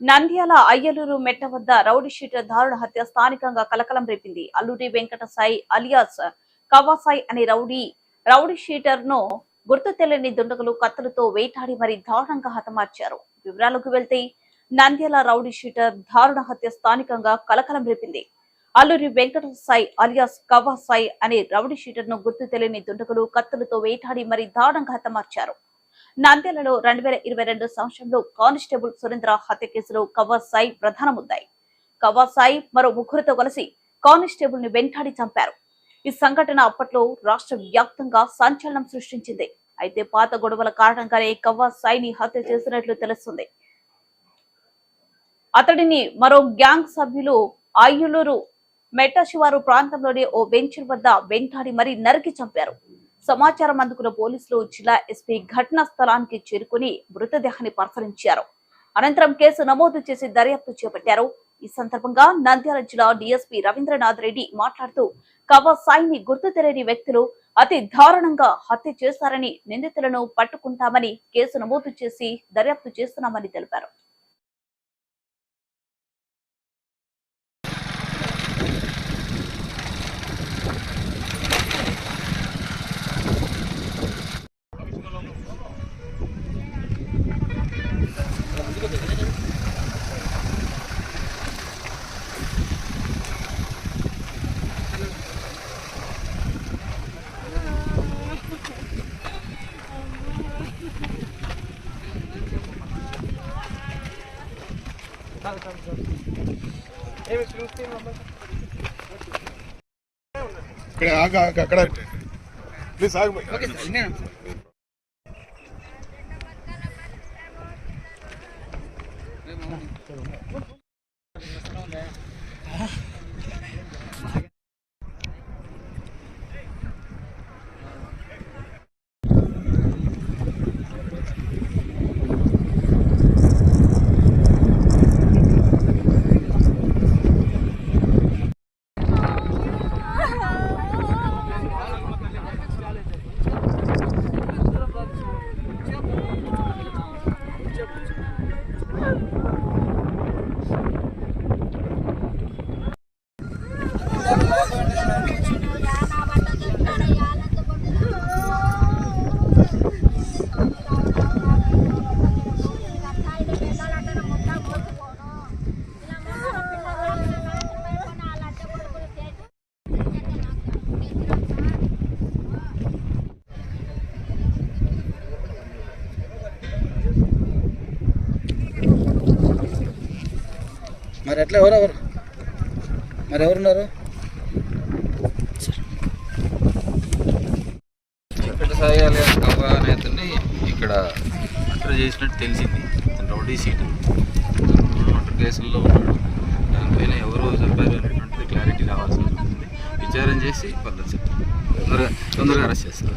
నంద్యాల అయ్యలూరు మెట్ట వద్ద rowdy sheeter దారుణ హత్య స్థానికంగా కలకలం రేపింది. అల్లుడి వెంకట సాయి అలియాస్ కవాసాయి అనే రౌడీ రౌడీ షీటర్ను గుర్తు తెలియని దుండగులు కత్తులతో వేటాడి మరి దారుణంగా హతమార్చారు. వివరాలకు వెళ్తే నంద్యాల రౌడీ షీటర్ దారుణ హత్య స్థానికంగా కలకలం రేపింది. అల్లూరి వెంకట సాయి అలియాస్ కవాసాయి అనే రౌడీ షీటర్ను గుర్తు తెలియని దుండగులు కత్తులతో వేటాడి మరి దారుణంగా హతమార్చారు. నంద్యాలలో రెండు వేల ఇరవై రెండు సంవత్సరంలో కానిస్టేబుల్ సురేంద్ర హత్య కేసులో కవాస్ సాయి ప్రధాన ముద్దాయి మరో ముగ్గురితో కలిసి కానిస్టేబుల్ని వెంటాడి చంపారు. ఈ సంఘటన అప్పట్లో రాష్ట్ర వ్యాప్తంగా సంచలనం సృష్టించింది. అయితే పాత గొడవల కారణంగానే కవాస్ హత్య చేసినట్లు తెలుస్తుంది. అతడిని మరో గ్యాంగ్ సభ్యులు అయ్యులూరు మెట్ట శివారు ప్రాంతంలోని ఓ వెంచర్ వద్ద వెంటాడి మరీ నరికి చంపారు. సమాచారం అందుకున్న పోలీసులు జిల్లా ఎస్పీ ఘటనా స్థలానికి చేరుకుని మృతదేహాన్ని పరిశీలించారు. అనంతరం కేసు నమోదు చేసి దర్యాప్తు చేపట్టారు. ఈ సందర్భంగా నంద్యాల జిల్లా డీఎస్పీ రవీంద్రనాథ్ రెడ్డి మాట్లాడుతూ కవ సాయిని గుర్తు తెలియని వ్యక్తులు అతి దారుణంగా హత్య చేశారని నిందితులను పట్టుకుంటామని కేసు నమోదు చేసి దర్యాప్తు చేస్తున్నామని తెలిపారు. ఇక్కడ ఆగు, ఆగు, అక్కడ. ప్లీజ్ ఆగు Woo! మరి ఎట్లా ఎవరెవరు మరి ఎవరున్నారు? సాయి కవ్వ అనే అతన్ని ఇక్కడ అక్కడ చేసినట్టు తెలిసింది. Rowdy sheet. మర్డర్ కేసుల్లో ఉన్నాడు. దానిపైన ఎవరు చెప్పారు అనేటువంటిది క్లారిటీ రావాల్సి ఉంటుంది. విచారం చేసి పద్ధతి తొందరగా తొందరగా అరెస్ట్ చేస్తారు.